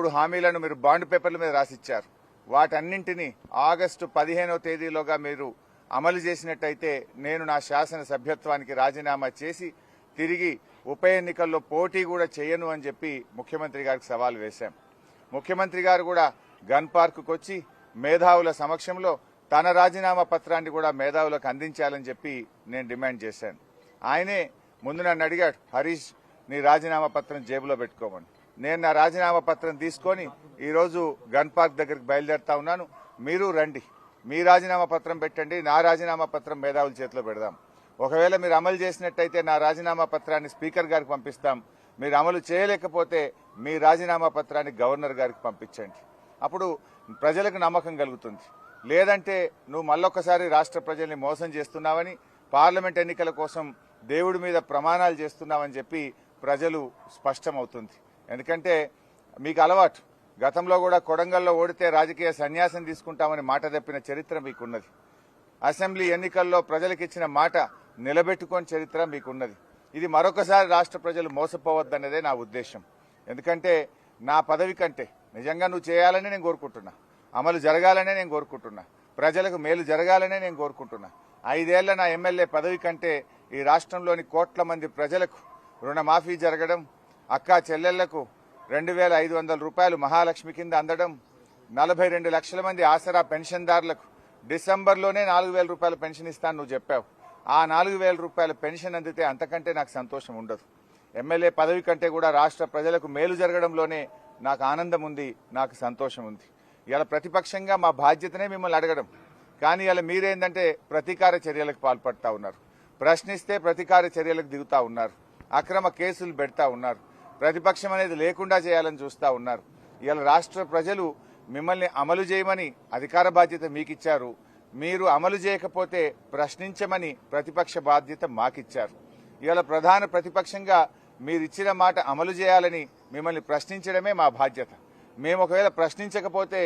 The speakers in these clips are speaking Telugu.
మూడు హామీలను మీరు బాండ్ పేపర్ల మీద రాసిచ్చారు. వాటన్నింటినీ ఆగస్టు పదిహేనవ తేదీలోగా మీరు అమలు చేసినట్టయితే నేను నా శాసన సభ్యత్వానికి రాజీనామా చేసి తిరిగి ఉప ఎన్నికల్లో పోటీ కూడా చేయను అని చెప్పి ముఖ్యమంత్రి గారికి సవాల్ వేశాం. ముఖ్యమంత్రి గారు కూడా గన్ పార్కుకు వచ్చి మేధావుల సమక్షంలో తన రాజీనామా పత్రాన్ని కూడా మేధావులకు అందించాలని చెప్పి నేను డిమాండ్ చేశాను. ఆయనే ముందు నన్ను అడిగాడు హరీష్ నీ రాజీనామా పత్రం జేబులో పెట్టుకోమని. నేను నా రాజీనామా పత్రం తీసుకొని ఈరోజు గన్ పార్క్ దగ్గరికి బయలుదేరుతా ఉన్నాను. మీరు రండి. మీ రాజీనామా పత్రం పెట్టండి. నా రాజీనామా పత్రం మేధావుల చేతిలో పెడదాం. ఒకవేళ మీరు అమలు చేసినట్టయితే నా రాజీనామా పత్రాన్ని స్పీకర్ గారికి పంపిస్తాం. మీరు అమలు చేయలేకపోతే మీ రాజీనామా పత్రాన్ని గవర్నర్ గారికి పంపించండి. అప్పుడు ప్రజలకు నమ్మకం కలుగుతుంది. లేదంటే నువ్వు మళ్ళొక్కసారి రాష్ట్ర ప్రజల్ని మోసం చేస్తున్నావని పార్లమెంట్ ఎన్నికల కోసం దేవుడి మీద ప్రమాణాలు చేస్తున్నావని చెప్పి ప్రజలు స్పష్టమవుతుంది. ఎందుకంటే మీకు అలవాటు. గతంలో కూడా కొడంగల్లో ఓడితే రాజకీయ సన్యాసం తీసుకుంటామని మాట తప్పిన చరిత్ర మీకున్నది. అసెంబ్లీ ఎన్నికల్లో ప్రజలకు ఇచ్చిన మాట నిలబెట్టుకొని చరిత్ర మీకున్నది. ఇది మరొకసారి రాష్ట్ర ప్రజలు మోసపోవద్దన్నదే నా ఉద్దేశం. ఎందుకంటే నా పదవి కంటే నిజంగా నువ్వు చేయాలని నేను కోరుకుంటున్నా. అమలు జరగాలనే నేను కోరుకుంటున్నా. ప్రజలకు మేలు జరగాలనే నేను కోరుకుంటున్నా. ఐదేళ్ళ నా ఎమ్మెల్యే పదవి కంటే ఈ రాష్ట్రంలోని కోట్ల మంది ప్రజలకు రుణమాఫీ జరగడం అక్కా చెల్లెళ్ళకు రెండు వేల ఐదు వందల రూపాయలు మహాలక్ష్మి కింద అందడం నలభై రెండు లక్షల మంది ఆసరా పెన్షన్దారులకు డిసెంబర్లోనే నాలుగు వేల రూపాయల పెన్షన్ ఇస్తాను నువ్వు చెప్పావు. ఆ నాలుగు వేల రూపాయల పెన్షన్ అందితే అంతకంటే నాకు సంతోషం ఉండదు. ఎమ్మెల్యే పదవి కంటే కూడా రాష్ట్ర ప్రజలకు మేలు జరగడంలోనే నాకు ఆనందం ఉంది నాకు సంతోషం ఉంది. ఇలా ప్రతిపక్షంగా మా బాధ్యతనే మిమ్మల్ని అడగడం. కానీ ఇలా మీరేందంటే ప్రతీకార చర్యలకు పాల్పడతా ఉన్నారు. ప్రశ్నిస్తే ప్రతీకార చర్యలకు దిగుతా ఉన్నారు. అక్రమ కేసులు పెడతా ఉన్నారు. ప్రతిపక్షం అనేది లేకుండా చేయాలని చూస్తా ఉన్నారు. ఇవాళ రాష్ట్ర ప్రజలు మిమ్మల్ని అమలు చేయమని అధికార బాధ్యత మీకిచ్చారు. మీరు అమలు చేయకపోతే ప్రశ్నించమని ప్రతిపక్ష బాధ్యత మాకిచ్చారు. ఇవాళ ప్రధాన ప్రతిపక్షంగా మీరిచ్చిన మాట అమలు చేయాలని మిమ్మల్ని ప్రశ్నించడమే మా బాధ్యత. మేము ఒకవేళ ప్రశ్నించకపోతే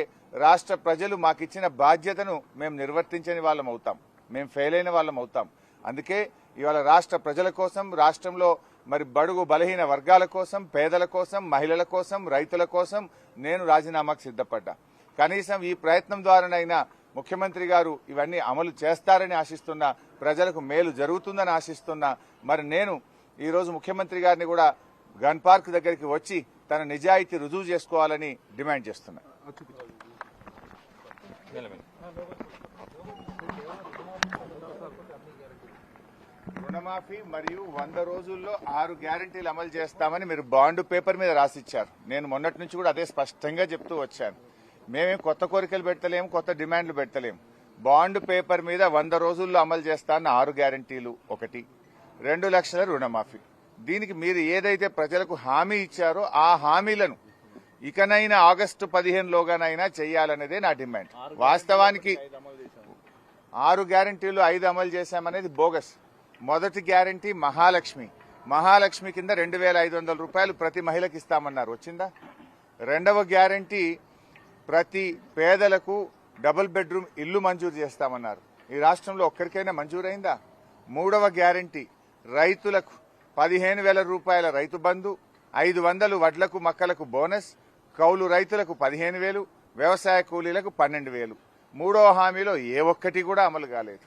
రాష్ట్ర ప్రజలు మాకిచ్చిన బాధ్యతను మేము నిర్వర్తించని వాళ్ళం అవుతాం మేము ఫెయిల్ అయిన వాళ్ళం అవుతాం అందుకే ఇవాళ రాష్ట్ర ప్రజల కోసం రాష్ట్రంలో మరి బడుగు బలహీన వర్గాల కోసం పేదల కోసం మహిళల కోసం రైతుల కోసం నేను రాజీనామాకు సిద్ధపడ్డా. కనీసం ఈ ప్రయత్నం ద్వారానైనా ముఖ్యమంత్రి గారు ఇవన్నీ అమలు చేస్తారని ఆశిస్తున్నా ప్రజలకు మేలు జరుగుతుందని ఆశిస్తున్నా మరి నేను ఈరోజు ముఖ్యమంత్రి గారిని కూడా గన్ పార్క్ దగ్గరికి వచ్చి తన నిజాయితీ రుజువు చేసుకోవాలని డిమాండ్ చేస్తున్నా. రుణమాఫీ మరియు వంద రోజుల్లో ఆరు గ్యారంటీలు అమలు చేస్తామని మీరు బాండ్ పేపర్ మీద రాసిచ్చారు. నేను మొన్నటి నుంచి కూడా అదే స్పష్టంగా చెప్తూ వచ్చాను. మేమేం కొత్త కోరికలు పెట్టలేము కొత్త డిమాండ్లు పెట్టలేము. బాండ్ పేపర్ మీద వంద రోజుల్లో అమలు చేస్తాన్న ఆరు గ్యారంటీలు ఒకటి రెండు లక్షల రుణమాఫీ. దీనికి మీరు ఏదైతే ప్రజలకు హామీ ఇచ్చారో ఆ హామీలను ఇకనైనా ఆగస్టు పదిహేనులోగానైనా చేయాలనేదే నా డిమాండ్. వాస్తవానికి ఆరు గ్యారంటీలు ఐదు అమలు చేశామనేది బోగస్. మొదటి గ్యారంటీ మహాలక్ష్మి. మహాలక్ష్మి కింద రెండు వేల ఐదు వందల రూపాయలు ప్రతి మహిళకి ఇస్తామన్నారు. వచ్చిందా? రెండవ గ్యారంటీ ప్రతి పేదలకు డబుల్ బెడ్రూమ్ ఇల్లు మంజూరు చేస్తామన్నారు. ఈ రాష్ట్రంలో ఒక్కరికైనా మంజూరైందా? మూడవ గ్యారంటీ రైతులకు పదిహేను వేల రూపాయల రైతు బంధు ఐదు వందలు వడ్లకు మక్కలకు బోనస్ కౌలు రైతులకు పదిహేను వేలు వ్యవసాయ కూలీలకు పన్నెండు వేలు. మూడవ హామీలో ఏ ఒక్కటి కూడా అమలు కాలేదు.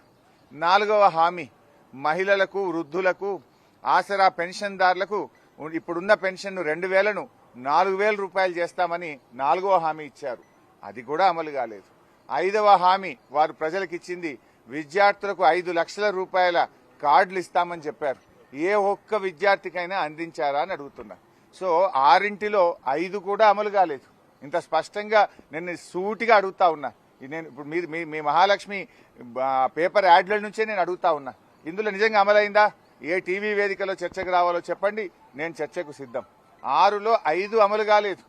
నాలుగవ హామీ మహిళలకు వృద్ధులకు ఆసరా పెన్షన్దారులకు ఇప్పుడున్న పెన్షన్ను రెండు వేలను నాలుగు వేల రూపాయలు చేస్తామని నాలుగవ హామీ ఇచ్చారు. అది కూడా అమలు కాలేదు. ఐదవ హామీ వారు ప్రజలకు ఇచ్చింది విద్యార్థులకు ఐదు లక్షల రూపాయల కార్డులు ఇస్తామని చెప్పారు. ఏ ఒక్క విద్యార్థికైనా అందించారా అని అడుగుతున్నా. సో ఆరింటిలో ఐదు కూడా అమలు కాలేదు. ఇంత స్పష్టంగా నేను సూటిగా అడుగుతా ఉన్నా. నేను ఇప్పుడు మీరు మీ మీ మహాలక్ష్మి పేపర్ యాడ్ల నుంచే నేను అడుగుతా ఉన్నా. ఇందులో నిజంగా అమలైందా? ఏ టీవీ వేదికలో చర్చకు రావాలో చెప్పండి. నేను చర్చకు సిద్ధం. ఆరులో ఐదు అమలు కాలేదు.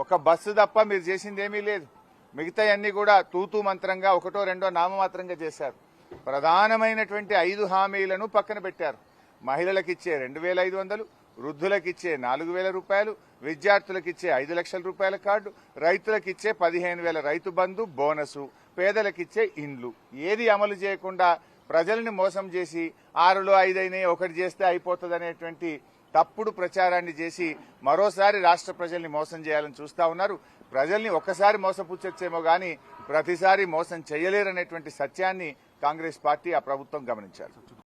ఒక బస్సు తప్ప మీరు చేసింది ఏమీ లేదు. మిగతా అన్ని కూడా తూతూ మంత్రంగా ఒకటో రెండో నామమాత్రంగా చేశారు. ప్రధానమైనటువంటి ఐదు హామీలను పక్కన పెట్టారు. మహిళలకు ఇచ్చే రెండు వృద్ధులకిచ్చే నాలుగు వేల రూపాయలు విద్యార్థులకిచ్చే ఐదు లక్షల రూపాయల కార్డు రైతులకిచ్చే పదిహేను వేల రైతు బంధు బోనసు పేదలకిచ్చే ఇండ్లు. ఏది అమలు చేయకుండా ప్రజల్ని మోసం చేసి ఆరులో ఐదైనా ఒకటి చేస్తే అయిపోతుంది తప్పుడు ప్రచారాన్ని చేసి మరోసారి రాష్ట్ర ప్రజల్ని మోసం చేయాలని చూస్తా ఉన్నారు. ప్రజల్ని ఒక్కసారి మోసపుచ్చొచ్చేమో గాని ప్రతిసారి మోసం చేయలేరనేటువంటి సత్యాన్ని కాంగ్రెస్ పార్టీ ఆ ప్రభుత్వం గమనించారు.